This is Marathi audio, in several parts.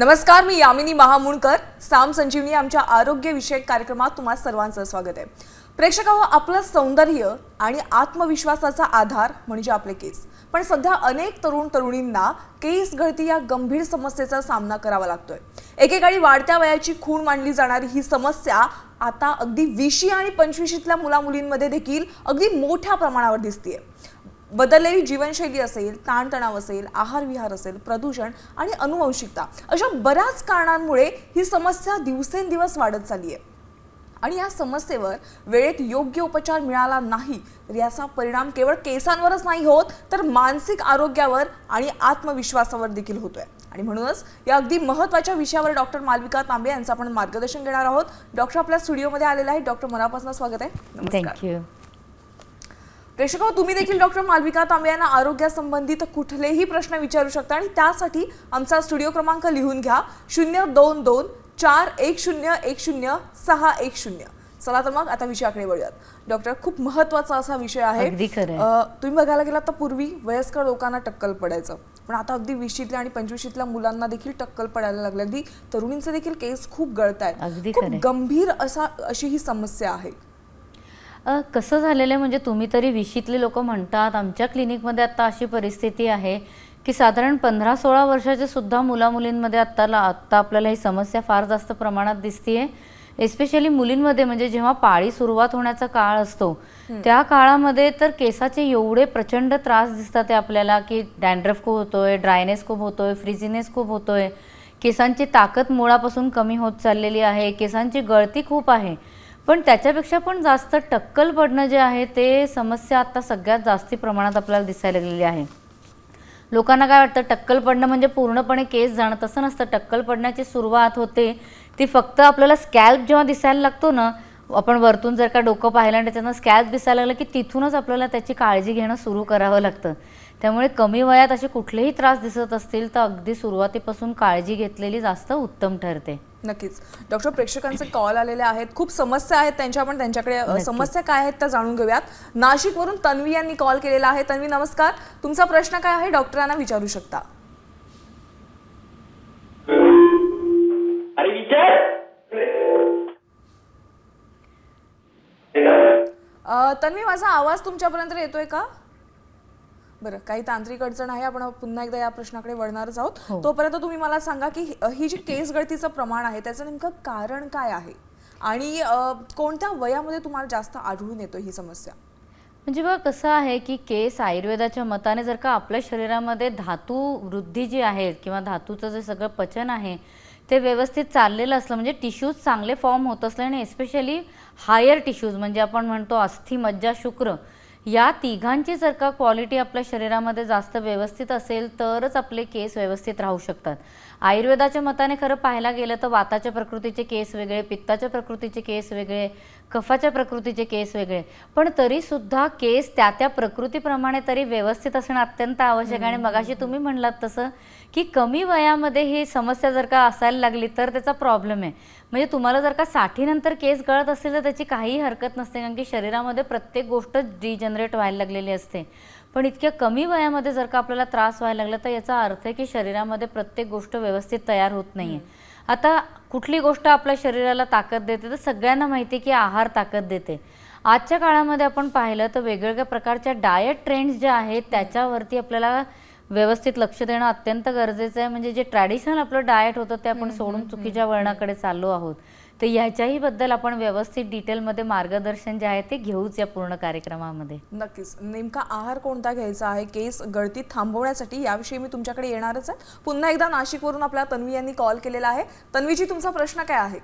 नमस्कार मी यामिनी महामुणकर. साम संजीवनी आमच्या आरोग्यविषयक कार्यक्रमात तुम्हा सर्वांचं स्वागत आहे. प्रेक्षका आपलं सौंदर्य आणि आत्मविश्वासाचा आधार म्हणजे आपले केस. पण सध्या अनेक तरुण तरुणींना केस गळती या गंभीर समस्येचा सामना करावा लागतोय. एकेकाळी वाढत्या वयाची खूण मांडली जाणारी ही समस्या आता अगदी विशी आणि पंचवीशीतल्या मुलामुलींमध्ये देखील अगदी मोठ्या प्रमाणावर दिसतीये. बदललेली जीवनशैली असेल ताणतणाव असेल आहार विहार असेल प्रदूषण आणि अनुवंशिकता अशा बऱ्याच कारणांमुळे ही समस्या दिवसेंदिवस वाढत चालली आहे आणि या समस्येवर वेळेत योग्य उपचार मिळाला नाही तर याचा परिणाम केवळ केसांवरच नाही होत तर मानसिक आरोग्यावर आणि आत्मविश्वासावर देखील होतोय. आणि म्हणूनच या अगदी महत्त्वाच्या विषयावर डॉक्टर मालविका तांबे यांचं आपण मार्गदर्शन घेणार आहोत. डॉक्टर आपल्या स्टुडिओमध्ये आलेला आहे. डॉक्टर मनापासून स्वागत आहे. थँक्यू प्रेक्षक हो, तुम्ही देखील डॉक्टर मालविका तांबे यांना आरोग्यासंबंधित कुठलेही प्रश्न विचारू शकता आणि त्यासाठी आमचा स्टुडिओ क्रमांक लिहून घ्या. शून्य दोन दोन चार एक शून्य एक शून्य सहा एक शून्य. चला तर मग आता विषयाकडे वळूयात. डॉक्टर खूप महत्त्वाचा असा विषय आहे. तुम्ही बघायला गेलात तर पूर्वी वयस्कर लोकांना टक्कल पडायचं. पण आता अगदी वीसशीतल्या आणि पंचवीशीतल्या मुलांना देखील टक्कल पडायला लागले. अगदी तरुणींचे देखील केस खूप गळत आहेत खूप. गंभीर असा अशी ही समस्या आहे. कसं झालेलं आहे? म्हणजे तुम्ही तरी विशीतले लोक म्हणतात आमच्या क्लिनिकमध्ये आता अशी परिस्थिती आहे की साधारण पंधरा सोळा वर्षाच्या सुद्धा मुलामुलींमध्ये आत्ताला आत्ता आपल्याला ही समस्या फार जास्त प्रमाणात दिसतीये. एस्पेशली मुलींमध्ये म्हणजे जेव्हा पाळी सुरुवात होण्याचा काळ असतो त्या काळामध्ये तर केसाचे एवढे प्रचंड त्रास दिसतात ते आपल्याला की डॅन्ड्रफ खूप होतोय ड्रायनेस खूप होतोय फ्रिझिनेस खूप होतोय. केसांची ताकद मुळापासून कमी होत चाललेली आहे केसांची गळती खूप आहे. पण त्याच्यापेक्षा पण जास्त टक्कल पडणं जे आहे ते समस्या आता सगळ्यात जास्ती प्रमाणात आपल्याला दिसायला लागलेली आहे. लोकांना काय वाटतं टक्कल पडणं म्हणजे पूर्णपणे केस जाणं? तसं नसतं. टक्कल पडण्याची सुरुवात होते ती फक्त आपल्याला स्कॅल्प जेव्हा दिसायला लागतो ना आपण वरतून जर का डोकं पाहिलं आणि त्याच्यानं स्कॅल्प दिसायला लागलं की तिथूनच आपल्याला त्याची काळजी घेणं सुरू करावं लागतं. त्यामुळे कमी वयात असे कुठलेही त्रास दिसत असतील तर अगदी सुरुवातीपासून काळजी घेतलेली जास्त उत्तम ठरते. नक्कीच. डॉक्टर प्रेक्षकांचे कॉल आलेले आहेत. खूप समस्या आहेत त्यांच्या आपण त्यांच्याकडे समस्या काय आहेत त्या जाणून घेऊयात. नाशिकवरून तन्वी यांनी कॉल केलेला आहे. तन्वी नमस्कार. तुमचा प्रश्न काय आहे? डॉक्टरांना विचारू शकता. तन्वी माझा आवाज तुमच्यापर्यंत येतोय का? बरं काही तांत्रिक अडचण आहे आपण पुन्हा एकदा या प्रश्नाकडे वळणारच आहोत. हो. तोपर्यंत तुम्ही मला सांगा की ही- जी केस गळतीचं प्रमाण आहे त्याचं नेमकं कारण काय आहे? आणि कोणत्या वयामध्ये तुम्हाला जास्त आढळून येतो ही समस्या? म्हणजे बघा कसं आहे की केस आयुर्वेदाच्या मताने जर का आपल्या शरीरामध्ये धातू वृद्धी जी आहे किंवा धातूचं जे सगळं पचन आहे ते व्यवस्थित चाललेलं असलं म्हणजे टिश्यूज चांगले फॉर्म होत असले आणि एस्पेशली हायर टिश्यूज म्हणजे आपण म्हणतो अस्थि मज्जा शुक्र या तिघांची जर का क्वालिटी आपल्या शरीरामध्ये जास्त व्यवस्थित असेल तरच आपले केस व्यवस्थित राहू शकतात. आयुर्वेदाच्या मताने खरं पाहायला गेलं तर वाताच्या प्रकृतीचे केस वेगळे पित्ताच्या प्रकृतीचे केस वेगळे कफाच्या प्रकृतीचे केस वेगळे. पण तरीसुद्धा केस त्या त्या प्रकृतीप्रमाणे तरी व्यवस्थित असणं अत्यंत आवश्यक आणि मगाशी तुम्ही म्हणलात तसं की कमी वयामध्ये ही समस्या जर का असायला लागली तर त्याचा प्रॉब्लेम आहे. म्हणजे तुम्हाला जर का साठीनंतर केस गळत असेल तर त्याची काहीही हरकत नसते कारण की शरीरामध्ये प्रत्येक गोष्ट डिजनरेट व्हायला लागलेली असते. पण इतक्या कमी वयामध्ये जर का आपल्याला त्रास व्हायला लागला तर याचा अर्थ आहे की शरीरामध्ये प्रत्येक गोष्ट व्यवस्थित तयार होत नाहीये. आता कुठली गोष्ट आपल्या शरीराला ताकद देते तर सगळ्यांना माहिती आहे की आहार ताकद देते. आजच्या काळामध्ये आपण पाहिलं तर वेगवेगळ्या प्रकारच्या डायट ट्रेंड्स ज्या आहेत त्याच्यावरती आपल्याला व्यवस्थित लक्ष देणं अत्यंत गरजेचं आहे. म्हणजे जे ट्रॅडिशनल आपलं डाएट होतं ते आपण सोडून चुकीच्या वळणाकडे चाललो आहोत. तर ह्याच्याही बद्दल आपण व्यवस्थित डिटेलमध्ये मार्गदर्शन जे आहे ते घेऊच या पूर्ण कार्यक्रमामध्ये. नक्कीच. नेमका आहार कोणता घ्यायचा आहे? केस गळती थांबवण्यासाठी याविषयी मी तुमच्याकडे येणारच आहे. पुन्हा एकदा नाशिकवरून आपल्या तन्वी यांनी कॉल केलेला आहे. तन्वीजी तुमचा प्रश्न काय आहे?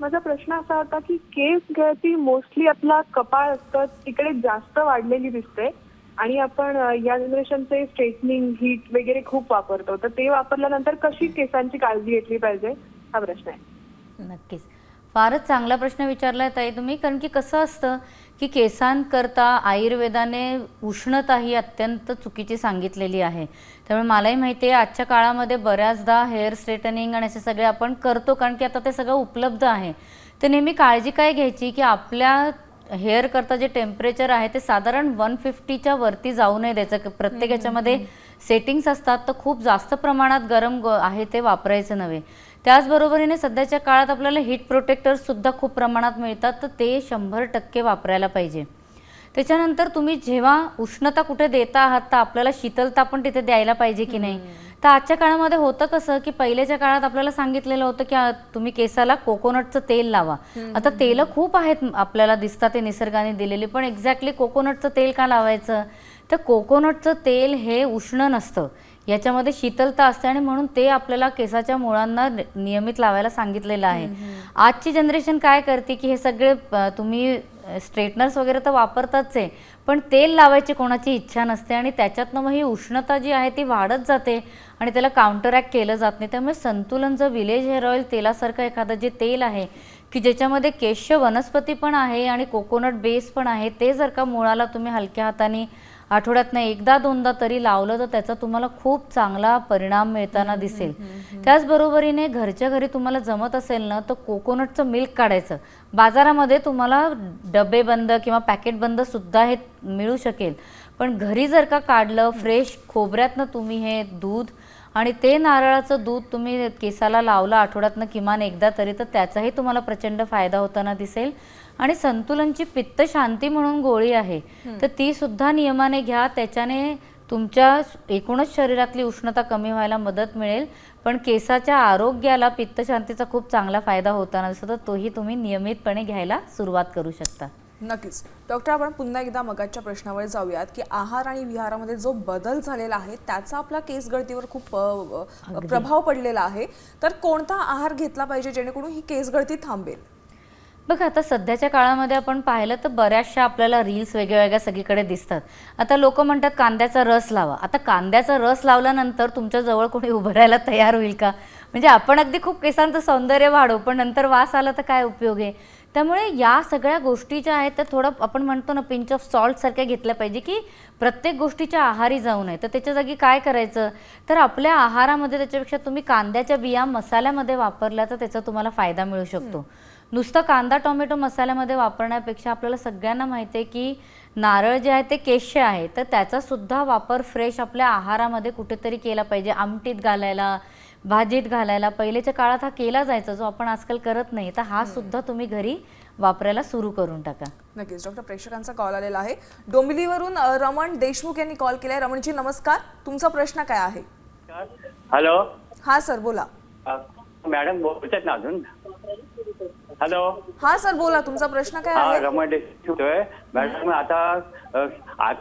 माझा प्रश्न असा होता की केस गळती मोस्टली आपला कपाळ असतं तिकडे जास्त वाढलेली दिसते. आणि आपण या जनरेशनचे स्ट्रेटनिंग हीट वगैरे खूप वापरतो. तर ते वापरल्यानंतर कशी केसांची काळजी घेतली पाहिजे? हा प्रश्न आहे. नक्कीच. फारच चांगला प्रश्न विचारला ताई तुम्ही कारण की कसं असतं की केसांकरता आयुर्वेदाने उष्णता ही अत्यंत चुकीची सांगितलेली आहे. त्यामुळे मलाही माहिती आहे आजच्या काळामध्ये बऱ्याचदा हेअर स्ट्रेटनिंग आणि असे सगळे आपण करतो कारण की आता ते सगळं उपलब्ध आहे. तर नेहमी काळजी काय घ्यायची? की आपल्या हेअर करता जे टेम्परेचर आहे ते साधारण वन फिफ्टीच्या वरती जाऊ नये द्यायचं प्रत्येक याच्यामध्ये सेटिंग्स असतात तर खूप जास्त प्रमाणात गरम ग आहे ते वापरायचं नव्हे. त्याचबरोबरीने सध्याच्या काळात आपल्याला हीट प्रोटेक्टर्ससुद्धा खूप प्रमाणात मिळतात तर ते शंभर टक्के वापरायला पाहिजे. त्याच्यानंतर तुम्ही जेव्हा उष्णता कुठे देता आहात तर आपल्याला शीतलता पण तिथे द्यायला पाहिजे की नाही? तर आजच्या काळामध्ये होतं कसं की पहिल्याच्या काळात आपल्याला सांगितलेलं होतं की तुम्ही केसाला कोकोनटचं तेल लावा. आता तेलं खूप आहेत आपल्याला दिसतात ते निसर्गाने दिलेली पण एक्झॅक्टली कोकोनटचं तेल का लावायचं? तर कोकोनटचं तेल हे उष्ण नसतं. याच्यामध्ये शीतलता असते आणि म्हणून ते आपल्याला केसाच्या मुळांना नियमित लावायला सांगितलेलं आहे. आजची जनरेशन काय करते की हे सगळे तुम्ही स्ट्रेटनर्स वगैरे तर वापरताच आहे. पण तेल लावायची कोणाची इच्छा नसते आणि त्याच्यातनं मग ही उष्णता जी आहे ती वाढत जाते आणि त्याला काउंटरॅक्ट केलं जात नाही. त्यामुळे संतुलन जर विलेज हेअर ऑइल तेलासारखं एखादं जे तेल आहे की ज्याच्यामध्ये केश वनस्पती पण आहे आणि कोकोनट बेस पण आहे ते जर का मुळाला तुम्ही हलक्या हाताने आठवड्यातनं एकदा दोनदा तरी लावलं तर त्याचा तुम्हाला खूप चांगला परिणाम मिळताना दिसेल. त्याचबरोबरीने घरच्या घरी तुम्हाला जमत असेल ना तर कोकोनटचं मिल्क काढायचं. बाजारामध्ये तुम्हाला डबे बंद किंवा पॅकेट बंद सुद्धा हे मिळू शकेल. पण घरी जर का काढलं फ्रेश खोबऱ्यातनं तुम्ही हे दूध आणि ते नारळाचं दूध तुम्ही केसाला लावलं आठवड्यातनं किमान एकदा तरी तर त्याचाही तुम्हाला प्रचंड फायदा होताना दिसेल. आणि संतुलनची पित्त शांती म्हणून गोळी आहे. तर ती सुद्धा नियमाने घ्या त्याच्याने तुमच्या एकूणच शरीरातली उष्णता कमी व्हायला मदत मिळेल. पण केसाच्या आरोग्याला पित्तशांतीचा खूप चांगला फायदा होताना दिसतो तर तोही तुम्ही नियमितपणे घ्यायला सुरुवात करू शकता. नक्कीच. डॉक्टर आपण पुन्हा एकदा मगाच्या प्रश्नावर जाऊयात की आहार आणि विहारामध्ये जो बदल झालेला आहे त्याचा आपला केस गळतीवर खूप प्रभाव पडलेला आहे. तर कोणता आहार घेतला पाहिजे जेणेकरून ही केस गळती थांबेल? बघा आता सध्याच्या काळामध्ये आपण पाहिलं तर बऱ्याचशा आपल्याला रील्स वेगळ्या वेगळ्या सगळीकडे दिसतात. आता लोक म्हणतात कांद्याचा रस लावा. आता कांद्याचा रस लावल्यानंतर तुमच्याजवळ कोणी उभं राहायला तयार होईल का? म्हणजे आपण अगदी खूप केसांचं सौंदर्य वाढवू पण नंतर वास आला तर काय उपयोग आहे? त्यामुळे या सगळ्या गोष्टी ज्या आहेत त्या थोडं आपण म्हणतो ना पिंच ऑफ सॉल्ट सारख्या घेतल्या पाहिजे की प्रत्येक गोष्टीच्या आहारी जाऊ नये. तर त्याच्या जागी काय करायचं? तर आपल्या आहारामध्ये त्याच्यापेक्षा तुम्ही कांद्याच्या बिया मसाल्यामध्ये वापरल्या तर त्याचा तुम्हाला फायदा मिळू शकतो. नुसतं कांदा टोमॅटो मसाल्यामध्ये वापरण्यापेक्षा आपल्याला सगळ्यांना माहिती आहे की नारळ जे आहे ते केश्य आहे. तर त्याचा सुद्धा वापर फ्रेश आपल्या आहारामध्ये कुठेतरी केला पाहिजे. आमटीत घालायला भाजीत घालायला. पहिलेच्या काळात हा केला जायचा जो आपण आजकाल करत नाही. तर हा सुद्धा तुम्ही घरी वापरायला सुरू करून टाका. नक्कीच. डॉक्टर प्रेक्षकांचा कॉल आलेला आहे. डोंबिवलीवरून रमण देशमुख यांनी कॉल केलाय. रमणजी नमस्कार. तुमचा प्रश्न काय आहे? हॅलो हा सर बोला. मॅडम बोलतात ना अजून? हॅलो हा सर बोला. तुमचा प्रश्न काय हा आहे? मॅडम आता अ, आ-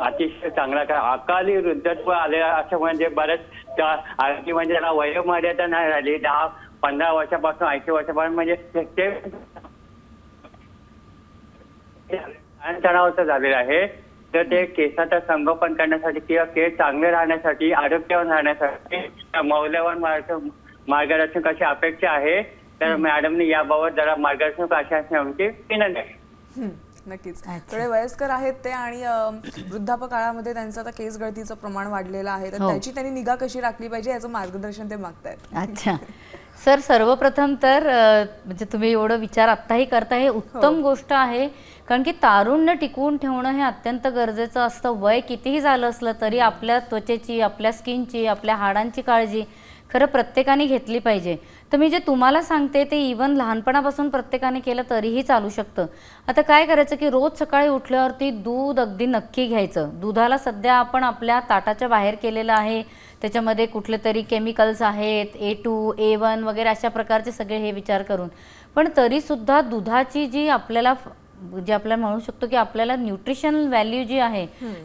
अतिशय चांगला काय अकाली वृद्धत्व आले असं म्हणजे बरेच त्या आणखी म्हणजे त्याला वयोमर्यादा नाही राहिली. दहा पंधरा वर्षापासून ऐंशी वर्षापासून म्हणजे ते- ते तणावाचं झालेलं आहे. तर ते केसाचं संगोपन करण्यासाठी किंवा केस चांगले राहण्यासाठी आरोग्यवान राहण्यासाठी मौल्यवान मार्ग मार्गदर्शन कशी अपेक्षा आहे? तर मॅडमने याबाबत जरा मार्गदर्शन कशी असणे आमची विनंती आहे. हं, नक्कीच. थोडे वयस्कर आहेत ते आणि वृद्धापकाळामध्ये काळामध्ये त्यांचं आता केस गळतीचं प्रमाण वाढलेलं आहे. तर हो. त्याची त्यांनी निगा कशी राखली पाहिजे याचं मार्गदर्शन ते मागतायत. अच्छा. सर सर्वप्रथम तर अ, म्हणजे तुम्ही एवढं विचार आत्ताही करता हे उत्तम गोष्ट आहे. कारण की तारुण्य टिकवून ठेवणं हे अत्यंत गरजेचं असतं. वय कितीही झालं असलं तरी आपल्या त्वचेची आपल्या स्किनची आपल्या हाडांची काळजी खरं प्रत्येकाने घेतली पाहिजे. तर मी जे तुम्हाला सांगते ते इवन लहानपणापासून प्रत्येकाने केलं तरीही चालू शकतं. आता काय करायचं की रोज सकाळी उठल्यावरती दूध अगदी नक्की घ्यायचं. दुधाला सध्या आपण आपल्या ताटाच्या बाहेर केलेलं आहे. त्याच्यामध्ये कुठले तरी केमिकल्स आहेत ए टू ए वन वगैरे अशा प्रकारचे सगळे हे विचार करून. पण तरीसुद्धा दुधाची जी आपल्याला जे आपल्याला म्हणू शकतो की आपल्याला न्यूट्रिशनल व्हॅल्यू जी आहे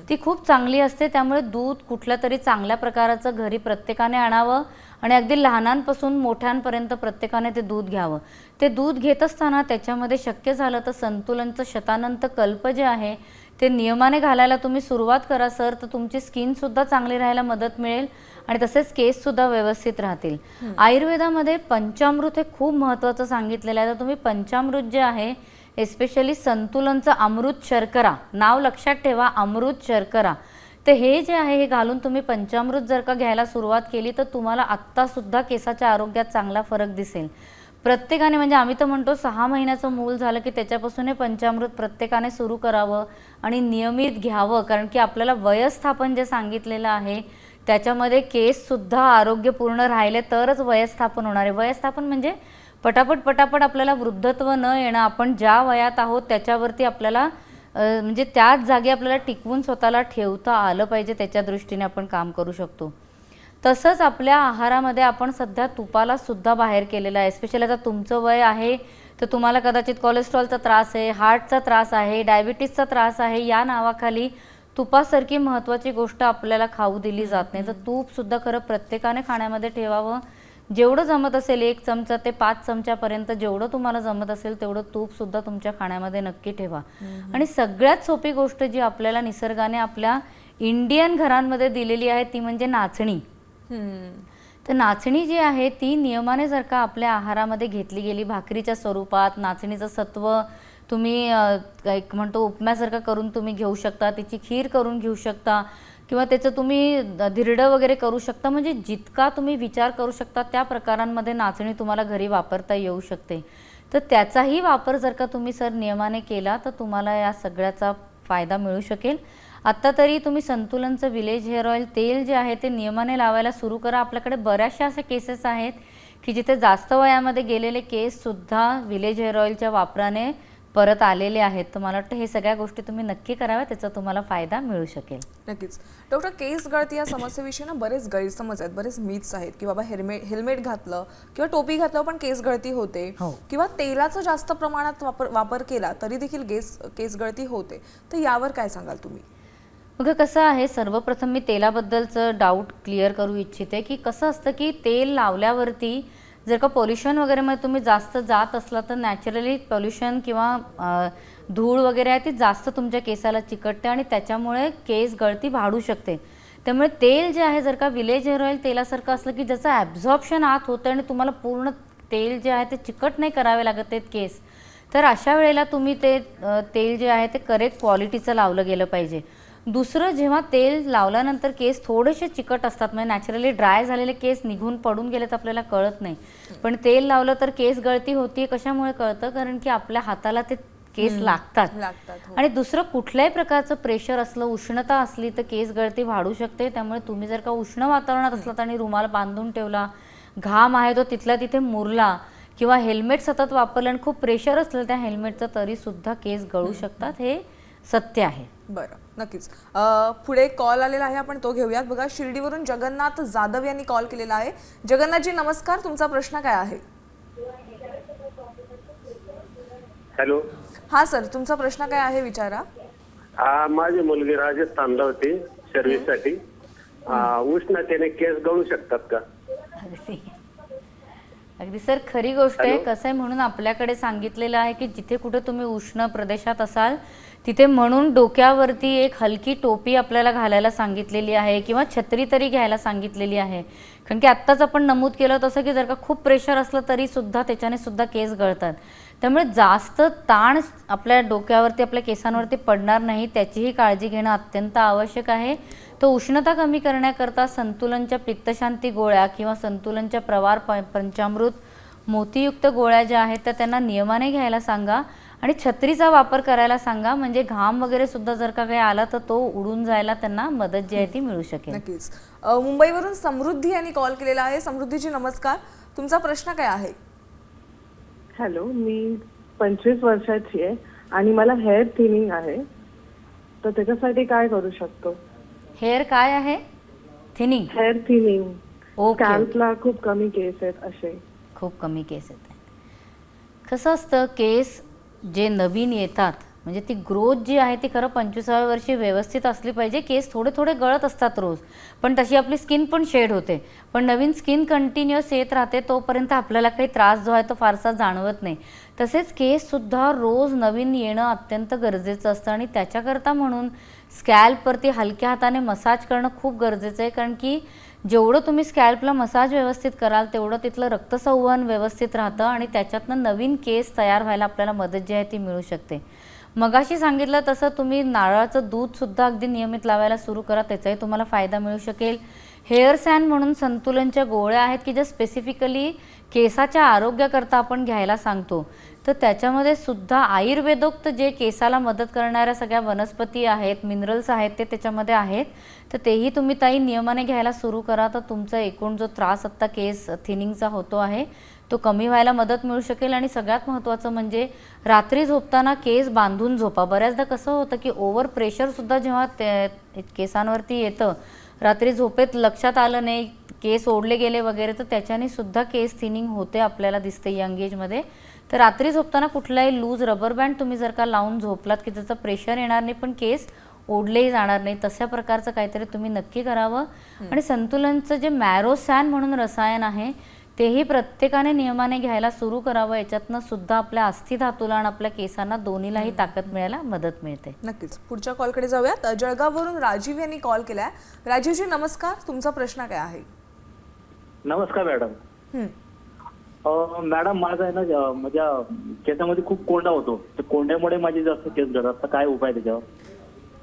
ती खूप चांगली असते. त्यामुळे दूध कुठल्या तरी चांगल्या प्रकाराचं घरी प्रत्येकाने आणावं. आणि अगदी लहानांपासून मोठ्यांपर्यंत प्रत्येकाने ते दूध घ्यावं. ते दूध घेत असताना त्याच्यामध्ये शक्य झालं तर संतुलनचं शतानंत कल्प जे आहे ते नियमाने घालायला तुम्ही सुरुवात करा सर. तर तुमची स्किनसुद्धा चांगली राहायला मदत मिळेल आणि तसेच केससुद्धा व्यवस्थित राहतील. आयुर्वेदामध्ये पंचामृत हे खूप महत्त्वाचं सांगितलेलं आहे. तर तुम्ही पंचामृत जे आहे एस्पेशली संतुलनचं अमृत शर्करा नाव लक्षात ठेवा अमृत शर्करा तर हे जे आहे हे घालून तुम्ही पंचामृत जर का घ्यायला सुरुवात केली तर तुम्हाला आत्तासुद्धा केसाच्या आरोग्यात चांगला फरक दिसेल. प्रत्येकाने म्हणजे आम्ही तर म्हणतो सहा महिन्याचं मूल झालं की त्याच्यापासून हे पंचामृत प्रत्येकाने सुरू करावं आणि नियमित घ्यावं. कारण की आपल्याला वयस्थापन जे सांगितलेलं आहे त्याच्यामध्ये केससुद्धा आरोग्यपूर्ण राहिले तरच वयस्थापन होणार आहे. वयस्थापन म्हणजे पटापट पटापट आपल्याला वृद्धत्व न येणं. आपण ज्या वयात आहोत त्याच्यावरती आपल्याला म्हणजे त्याच जागी आपल्याला टिकवून स्वतःला ठेवता आलं पाहिजे त्याच्या दृष्टीने आपण काम करू शकतो. तसंच आपल्या आहारामध्ये आपण सध्या तुपाला सुद्धा बाहेर केलेलं आहे. स्पेशली आता तुमचं वय आहे तर तुम्हाला कदाचित कोलेस्ट्रॉलचा त्रास आहे हार्टचा त्रास आहे डायबिटीसचा त्रास आहे या नावाखाली तुपासारखी महत्त्वाची गोष्ट आपल्याला खाऊ दिली जात नाही. तर तूपसुद्धा खरं प्रत्येकाने खाण्यामध्ये ठेवावं. जेवढं जमत असेल एक चमचा ते पाच चमच्यापर्यंत जेवढं तुम्हाला जमत असेल तेवढं तूप सुद्धा तुमच्या खाण्यामध्ये नक्की ठेवा. आणि सगळ्यात सोपी गोष्ट जी आपल्याला निसर्गाने आपल्या इंडियन घरांमध्ये दिलेली आहे ती म्हणजे नाचणी. तर नाचणी जी आहे ती नियमाने जर का आपल्या आहारामध्ये घेतली गेली भाकरीच्या स्वरूपात नाचणीचं सत्व तुम्ही एक म्हणतो उपम्यासारखं करून तुम्ही घेऊ शकता त्याची खीर करून घेऊ शकता किंवा त्याचं तुम्ही धिरडं वगैरे करू शकता म्हणजे जितका तुम्ही विचार करू शकता त्या प्रकारांमध्ये नाचणी तुम्हाला घरी वापरता येऊ शकते. तर त्याचाही वापर जर का तुम्ही सर नियमाने केला तर तुम्हाला या सगळ्याचा फायदा मिळू शकेल. आत्ता तरी तुम्ही संतुलनचं विलेज हेअर ऑइल तेल जे आहे ते नियमाने लावायला सुरू करा. आपल्याकडे बऱ्याचशा अशा केसेस आहेत की जिथे जास्त वयामध्ये गेलेले केससुद्धा विलेज हेअर ऑइलच्या वापराने परत आलेले आहेत तर मला वाटतं हे सगळ्या गोष्टी तुम्ही नक्की कराव्या त्याचा तुम्हाला फायदा मिळू शकेल. नक्कीच. डॉक्टर केस गळती या समस्येविषयी ना बरेच गैरसमज आहेत बरेच मिथ्स आहेत की बाबा हेल्मेट हेल्मेट घातलं किंवा टोपी घातलं पण केस गळती होते हो. किंवा तेलाचा जास्त प्रमाणात वापर वापर केला तरी देखील केस केस गळती होते. तर यावर काय सांगाल तुम्ही? बघा कसं आहे सर्वप्रथम मी तेलाबद्दलचं डाऊट क्लिअर करू इच्छिते की कसं असतं की तेल लावल्यावरती जर का पोल्युशन वगैरेमध्ये तुम्ही जास्त जात असला तर नॅचरली पोल्युशन किंवा धूळ वगैरे आहे ती जास्त तुमच्या केसाला चिकटते आणि त्याच्यामुळे केस गळती वाढू शकते. त्यामुळे तेल जे आहे जर का विलेज हेअर ऑइल तेलासारखं असलं की ज्याचं ॲब्झॉर्प्शन आत होतं आणि तुम्हाला पूर्ण तेल जे आहे ते चिकट नाही करावे लागत आहेत केस तर अशा वेळेला तुम्ही ते तेल जे आहे ते करेक्ट क्वालिटीचं लावलं गेलं पाहिजे. दुसरं जेव्हा तेल लावल्यानंतर केस थोडेसे चिकट असतात म्हणजे नॅचरली ड्राय झालेले केस निघून पडून गेले तर आपल्याला कळत नाही. पण तेल लावलं तर केस गळती होती कशामुळे कळतं? कारण की आपल्या हाताला ते केस लागतात. लागतात हो. आणि दुसरं कुठल्याही प्रकारचं प्रेशर असलं उष्णता असली तर केस गळती वाढू शकते. त्यामुळे तुम्ही जर का उष्ण वातावरणात असलात आणि रुमाल बांधून ठेवला घाम आहे तो तिथल्या तिथे मुरला किंवा हेल्मेट सतत वापरलं आणि खूप प्रेशर असलं त्या हेल्मेटचं तरी सुद्धा केस गळू शकतात हे सत्य आहे. बरं. नक्कीच. अं, पुढे कॉल आलेला आहे आपण तो घेऊयात. बघा शिर्डीवरून जगन्नाथ जाधव यांनी कॉल केलेला आहे. जगन्नाथजी नमस्कार. तुमचा प्रश्न काय आहे? हॅलो. हा सर. तुमचा प्रश्न काय आहे? विचारा. माझी मुलगी राजस्थानला होती सर्व्हिससाठी हा, उष्णतेने केस गळू शकतात का? अगदी. अगदी सर. खरी गोष्ट आहे. कसं आहे म्हणून आपल्याकडे सांगितलेलं आहे की जिथे कुठे तुम्ही उष्ण प्रदेशात असाल तिथे म्हणून डोक्यावरती एक हलकी टोपी आपल्याला घालायला सांगितलेली आहे किंवा छत्री तरी घ्यायला सांगितलेली आहे. कारण की आत्ताच आपण नमूद केलं तसं की जर का खूप प्रेशर असलं तरी सुद्धा त्याच्याने सुद्धा केस गळतात. त्यामुळे जास्त ताण आपल्या डोक्यावरती आपल्या केसांवरती पडणार नाही त्याचीही काळजी घेणं अत्यंत आवश्यक आहे. तो उष्णता कमी करण्याकरता संतुलनच्या पित्तशांती गोळ्या किंवा संतुलनच्या प्रवार प पंचामृत मोतीयुक्त गोळ्या ज्या आहेत त्या त्यांना नियमाने घ्यायला सांगा. आणि छत्रीचा वापर करायला सांगा म्हणजे घाम वगैरे सुद्धा जर का काही आला तर तो उडून जायला त्यांना मदत जी आहे ती मिळू शकेल. नक्कीच. अं, मुंबईवरून समृद्धी यांनी कॉल केलेला आहे. समृद्धीजी नमस्कार. तुमचा प्रश्न काय आहे? हॅलो मी पंचवीस वर्षाची आहे आणि मला हेअर थिनिंग आहे. तर त्याच्यासाठी काय करू शकतो? हेअर काय आहे? थिनिंग हेअर थिनिंग ओके स्कॅल्पला खूप कमी केस आहेत असे. खूप कमी केस येत आहेत. कसं असतं केस जे नवीन येतात म्हणजे ती ग्रोथ जी आहे ती खरं पंचवीसाव्या वर्षी व्यवस्थित असली पाहिजे. केस थोडे थोडे गळत असतात रोज. पण तशी आपली स्किन पण शेड होते. पण नवीन स्किन कंटिन्युअस येत राहते तोपर्यंत आपल्याला काही त्रास जो आहे तो फारसा जाणवत नाही. तसेच केससुद्धा रोज नवीन येणं अत्यंत गरजेचं असतं आणि त्याच्याकरता म्हणून स्कॅल्पवरती हलक्या हाताने मसाज करणं खूप गरजेचं आहे. कारण की जेवढं तुम्ही स्कॅल्पला मसाज व्यवस्थित कराल तेवढं तिथलं रक्तसंवहन व्यवस्थित राहतं आणि त्याच्यातनं नवीन केस तयार व्हायला आपल्याला मदत जी आहे ती मिळू शकते. मगाशी सांगितलं तसं तुम्ही नारळाचं दूधसुद्धा अगदी नियमित लावायला सुरू करा त्याचाही तुम्हाला फायदा मिळू शकेल. हेअर सॅन म्हणून संतुलनच्या गोळ्या आहेत की ज्या स्पेसिफिकली केसाच्या आरोग्याकरता आपण घ्यायला सांगतो. तर त्याच्यामध्ये सुद्धा आयुर्वेदोक्त जे केसाला मदत करणाऱ्या सगळ्या वनस्पती आहेत मिनरल्स आहेत ते त्याच्यामध्ये आहेत. तर तेही तुम्ही ताई नियमाने घ्यायला सुरू करा. तर तुमचा एकूण जो त्रास आत्ता केस थिनिंगचा होतो आहे तो कमी व्हायला मदत मिळू शकेल. आणि सगळ्यात महत्त्वाचं म्हणजे रात्री झोपताना केस बांधून झोपा. बऱ्याचदा कसं होतं की ओव्हर प्रेशरसुद्धा जेव्हा ते केसांवरती येतं रात्री झोपेत लक्षात आलं नाही केस ओढले गेले वगैरे तर त्याच्याने सुद्धा केस थिनिंग होते आपल्याला दिसते यंग एजमध्ये तर रात्री झोपताना कुठलाही लूज रबर बँड तुम्ही जर का लावून झोपलात की त्याचं प्रेशर येणार नाही पण केस ओढलेही जाणार नाही तशा प्रकारचं काहीतरी तुम्ही नक्की करावं. आणि संतुलनचं जे मॅरोसॅन म्हणून रसायन आहे तेही प्रत्येकाने नियमाने घ्यायला सुरू करावं. याच्यातनं सुद्धा आपल्या अस्थिधातूला आणि आपल्या केसांना दोन्हीलाही ताकद मिळायला मदत मिळते. नक्कीच. पुढच्या कॉलकडे जाऊयात. जळगाववरून राजीव यांनी कॉल केलाय. राजीवजी नमस्कार. तुमचा प्रश्न काय आहे? नमस्कार मॅडम. हं. मॅडम माझा आहे ना माझ्या केसामध्ये खूप कोंडा होतो. कोंड्यामुळे माझे जास्त केस गळतात. तर काय उपाय त्याच्यावर?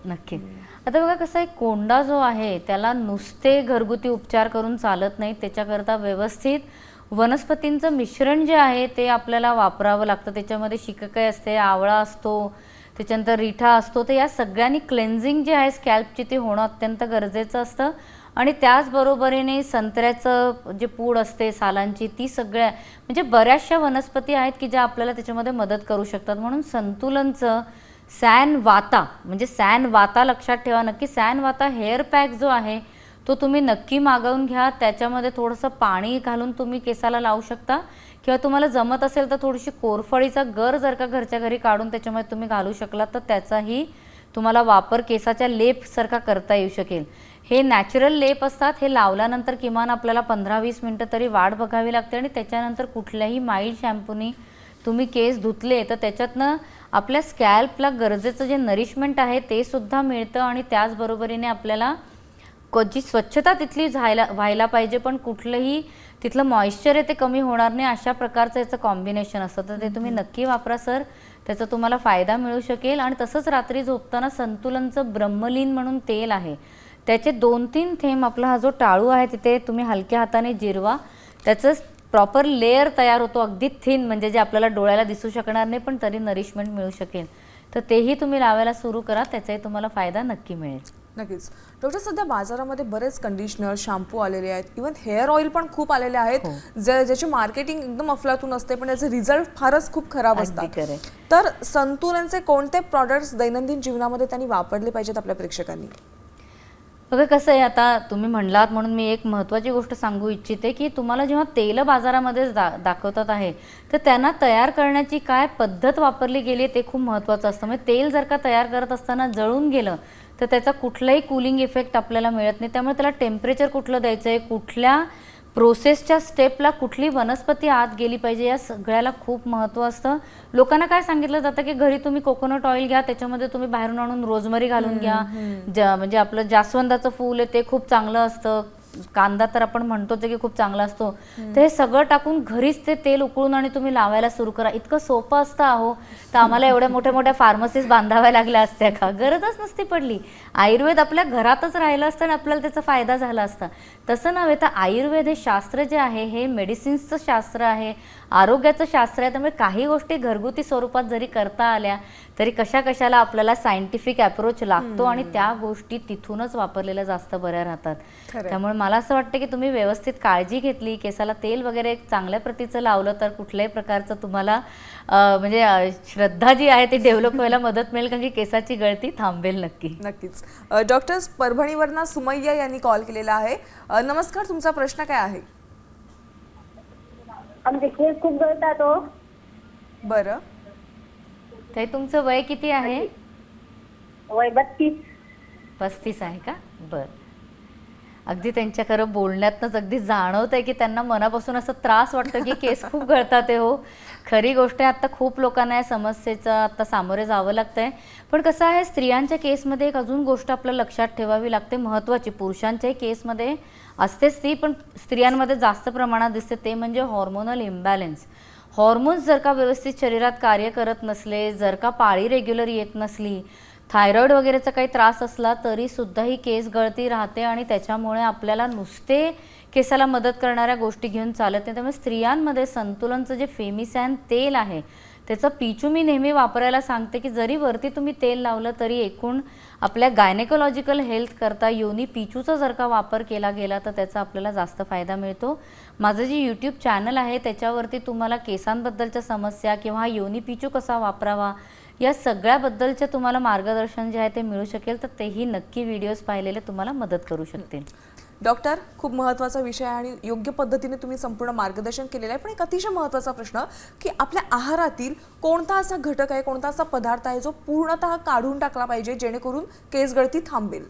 नक्की. आता बघा कसं आहे कोंडा जो आहे त्याला नुसते घरगुती उपचार करून चालत नाही. त्याच्याकरता व्यवस्थित वनस्पतींचं मिश्रण जे आहे ते आपल्याला वापरावं लागतं. त्याच्यामध्ये शिककाई असते आवळा असतो त्याच्यानंतर रिठा असतो. तर या सगळ्यांनी क्लेन्झिंग जे आहे स्कॅल्पची ते होणं अत्यंत गरजेचं असतं. आणि त्याचबरोबरीने संत्र्याचं जे पूड असते सालांची ती सगळ्या म्हणजे बऱ्याचशा वनस्पती आहेत की ज्या आपल्याला त्याच्यामध्ये मदत करू शकतात. म्हणून संतुलनचं सॅन वाता म्हणजे सॅन वाता लक्षात ठेवा नक्की. सॅन वाता हेअर पॅक जो आहे तो तुम्ही नक्की मागवून घ्या. त्याच्यामध्ये थोडंसं पाणी घालून तुम्ही केसाला लावू शकता. किंवा तुम्हाला जमत असेल तर थोडीशी कोरफळीचा गर जर का घरच्या घरी काढून त्याच्यामध्ये तुम्ही घालू शकला तर त्याचाही तुम्हाला वापर केसाच्या लेपसारखा करता येऊ शकेल. हे नॅचरल लेप असतात. हे लावल्यानंतर किमान आपल्याला पंधरा वीस मिनटं तरी वाट बघावी लागते आणि त्याच्यानंतर कुठल्याही माइल्ड शॅम्पूनी तुम्ही केस धुतले तर त्याच्यातनं आपल्या स्कॅल्पला गरजेचं जे नरिशमेंट आहे ते सुद्धा मिळतं आणि त्याचबरोबरीने आपल्याला क- जी स्वच्छता तिथली झायला व्हायला पाहिजे पण कुठलंही तिथलं मॉइश्चर आहे ते कमी होणार नाही अशा प्रकारचं याचं कॉम्बिनेशन असतं. तर ते तुम्ही नक्की वापरा सर. त्याचा तुम्हाला फायदा मिळू शकेल. आणि तसंच रात्री झोपताना संतुलनचं ब्रह्मलीन म्हणून तेल आहे. त्याचे दोन तीन थेंब आपला हा जो टाळू आहे तिथे तुम्ही हलक्या हाताने जिरवा. त्याचं प्रॉपर लेअर तयार होतो अगदी थिन म्हणजे जे आपल्याला डोळ्याला दिसू शकणार नाही पण तरी नरिशमेंट मिळू शकेल. तर तेही तुम्ही लावायला सुरू करा त्याचाही तुम्हाला फायदा नक्की मिळेल. नक्कीच. डॉक्टर सध्या बाजारामध्ये बरेच कंडिशनर शॅम्पू आलेले आहेत. इवन हेअर ऑइल पण खूप आलेले आहेत. जे ज्याची मार्केटिंग एकदम अफलातून असते पण त्याचे रिझल्ट फारच खूप खराब असतात. तर संतुलनचे कोणते प्रॉडक्ट्स दैनंदिन जीवनामध्ये त्यांनी वापरले पाहिजेत आपल्या प्रेक्षकांनी? बघा कसं आहे आता तुम्ही म्हणलात म्हणून मी एक महत्त्वाची गोष्ट सांगू इच्छिते की तुम्हाला जेव्हा तेल बाजारामध्ये दा दाखवतात आहे तर त्यांना तयार करण्याची काय पद्धत वापरली गेली आहे ते खूप महत्त्वाचं असतं. म्हणजे तेल जर का तयार करत असताना जळून गेलं तर त्याचा कुठलाही कुलिंग इफेक्ट आपल्याला मिळत नाही. त्यामुळे त्याला टेम्परेचर कुठलं द्यायचं आहे कुठल्या प्रोसेसच्या स्टेपला कुठली वनस्पती आत गेली पाहिजे या सगळ्याला खूप महत्त्व असतं. लोकांना काय सांगितलं जातं की घरी तुम्ही कोकोनट ऑइल घ्या त्याच्यामध्ये तुम्ही बाहेरून आणून रोजमरी घालून घ्या. म्हणजे आपलं जास्वंदाचं फूल आहे ते खूप चांगलं असतं. कांदा तर आपण म्हणतोच आहे की खूप चांगला असतो. तर हे सगळं टाकून घरीच ते तेल उकळून आणि तुम्ही लावायला सुरू करा. इतकं सोपं असतं अहो. तर आम्हाला एवढ्या मोठ्या मोठ्या फार्मसीज बांधाव्या लागल्या असत्या का? गरजच नसती पडली. आयुर्वेद आपल्या घरातच राहिलं असतं आणि आपल्याला त्याचा फायदा झाला असता. तसं नव्हे तर आयुर्वेद हे शास्त्र जे आहे हे मेडिसिन्सचं शास्त्र आहे आरोग्याचं शास्त्र आहे. त्यामुळे काही गोष्टी घरगुती स्वरूपात जरी करता आल्या तरी कशा कशाला आपल्याला सायंटिफिक अप्रोच लागतो आणि त्या गोष्टी तिथूनच वापरलेल्या जास्त बऱ्या राहतात. त्यामुळे मला असं वाटतं की तुम्ही व्यवस्थित काळजी घेतली केसाला तेल वगैरे चांगल्या प्रतीचं लावलं तर कुठल्याही प्रकारचं तुम्हाला म्हणजे श्रद्धा जी आहे ती डेव्हलप व्हायला मदत मिळेल कारण की केसाची गळती थांबेल नक्की. नक्कीच. डॉक्टर परभणीवरनं सुमय्या यांनी कॉल केलेला आहे. नमस्कार तुमचा प्रश्न काय आहे? आमचे केस खूप गळतात हो. बरं. ताई तुमचं वय किती आहे? वय बत्तीस. पस्तीस आहे का? बर. अगदी त्यांच्या खरं बोलण्यातनंच अगदी जाणवत आहे की त्यांना मनापासून असं त्रास वाटतं की केस खूप गळतात आहे हो. खरी गोष्ट आहे आत्ता खूप लोकांना या समस्येचं आत्ता सामोरे जावं लागतंय. पण कसं आहे स्त्रियांच्या केसमध्ये एक अजून गोष्ट आपल्याला लक्षात ठेवावी लागते महत्त्वाची. पुरुषांच्याही केसमध्ये असतेच ती पण स्त्रियांमध्ये जास्त प्रमाणात दिसते. ते म्हणजे हॉर्मोनल इम्बॅलन्स हॉर्मोन्स जर का व्यवस्थित शरीरात कार्य करत नसले जर का पाळी रेग्युलर येत नसली थायरॉईड वगैरेचा काही त्रास असला तरी सुद्धा ही केस गळती राहते आणि त्याच्यामुळे आपल्याला नुसते केसाला मदत करणाऱ्या गोष्टी घेऊन चालत नाही. त्यामुळे स्त्रियांमध्ये संतुलनचं जे फेमिसॅन तेल आहे त्याचं पिचू मी नेहमी वापरायला सांगते की जरी वरती तुम्ही तेल लावलं तरी एकूण आपल्या गायनेकोलॉजिकल हेल्थ करता योनी पिचूचा जर का वापर केला गेला तर त्याचा आपल्याला जास्त फायदा मिळतो. माझं जे यूट्यूब चॅनल आहे त्याच्यावरती तुम्हाला केसांबद्दलच्या समस्या किंवा हा योनी पिचू कसा वापरावा या सगळ्याबद्दलचे तुम्हाला मार्गदर्शन जे आहे ते मिळू शकेल तर तेही नक्की व्हिडिओज पाहिलेले तुम्हाला मदत करू शकतील. डॉक्टर खूप महत्त्वाचा विषय आहे आणि योग्य पद्धतीने तुम्ही संपूर्ण मार्गदर्शन केलेलं आहे. पण एक अतिशय महत्त्वाचा प्रश्न की आपल्या आहारातील कोणता असा घटक आहे कोणता असा पदार्थ आहे जो पूर्णतः काढून टाकला पाहिजे जेणेकरून केस गळती थांबेल?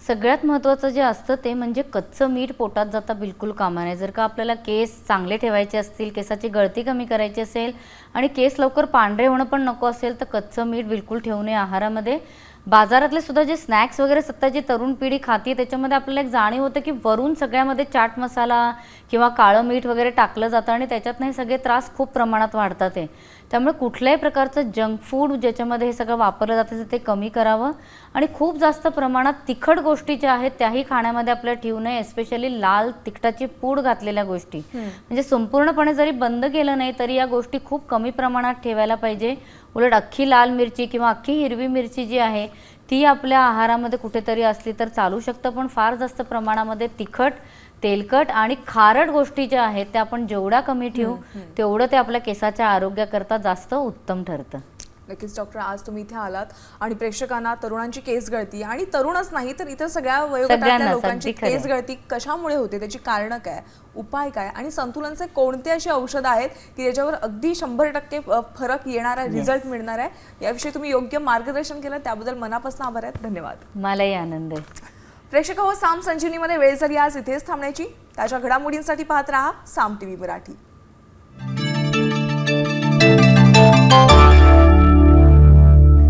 सगळ्यात महत्त्वाचं जे असतं ते म्हणजे कच्चं मीठ पोटात जाता बिलकुल कामा नाही जर का आपल्याला केस चांगले ठेवायचे असतील केसाची गळती कमी करायची असेल आणि केस लवकर पांढरे होणं पण नको असेल तर कच्चं मीठ बिलकुल ठेवू नये आहारामध्ये. बाजारातले सुद्धा जे स्नॅक्स वगैरे सत्ता जी तरुण पिढी खाते त्याच्यामध्ये आपल्याला एक जाणीव होतं की वरून सगळ्यामध्ये चाट मसाला किंवा काळं मीठ वगैरे टाकलं जातं आणि त्याच्यातनं हे सगळे त्रास खूप प्रमाणात वाढतात आहे त्यामुळे कुठल्याही प्रकारचं जंक फूड ज्याच्यामध्ये हे सगळं वापरलं जातं ते कमी करावं. आणि खूप जास्त प्रमाणात तिखट गोष्टी ज्या आहेत त्याही खाण्यामध्ये आपल्याला ठेवू नये एस्पेशली लाल तिखटाची पूड घातलेल्या गोष्टी. म्हणजे संपूर्णपणे जरी बंद केलं नाही तरी या गोष्टी खूप कमी प्रमाणात ठेवायला पाहिजे. उलट अख्खी लाल मिरची किंवा अख्खी हिरवी मिरची जी आहे ती आपल्या आहारामध्ये कुठेतरी असली तर चालू शकतं पण फार जास्त प्रमाणामध्ये तिखट तेलकट आणि खारट गोष्टी ज्या आहेत त्या आपण जेवढ्या कमी ठेवू तेवढं ते आपल्या केसाच्या आरोग्याकरता जास्त उत्तम ठरतं. नक्कीच डॉक्टर आज तुम्ही इथे आलात आणि प्रेक्षकांना तरुणांची केस गळती आणि तरुणच नाही तर इतर सगळ्या वयोगटातल्या लोकांची केस गळती कशामुळे होते? त्याची कारणं काय? उपाय काय? आणि संतुलनचे कोणते अशी औषध आहेत की ज्याच्यावर अगदी शंभर टक्के फरक येणारा रिझल्ट मिळणार आहे? याविषयी तुम्ही योग्य मार्गदर्शन केलं त्याबद्दल मनापासून आभार आहेत. धन्यवाद. मलाही आनंद आहे. प्रेक्षक हो साम संजीवनीमध्ये वेळ झाली आज. इथेच थांबण्याची. ताज्या घडामोडींसाठी पाहत राहा साम टीव्ही मराठी.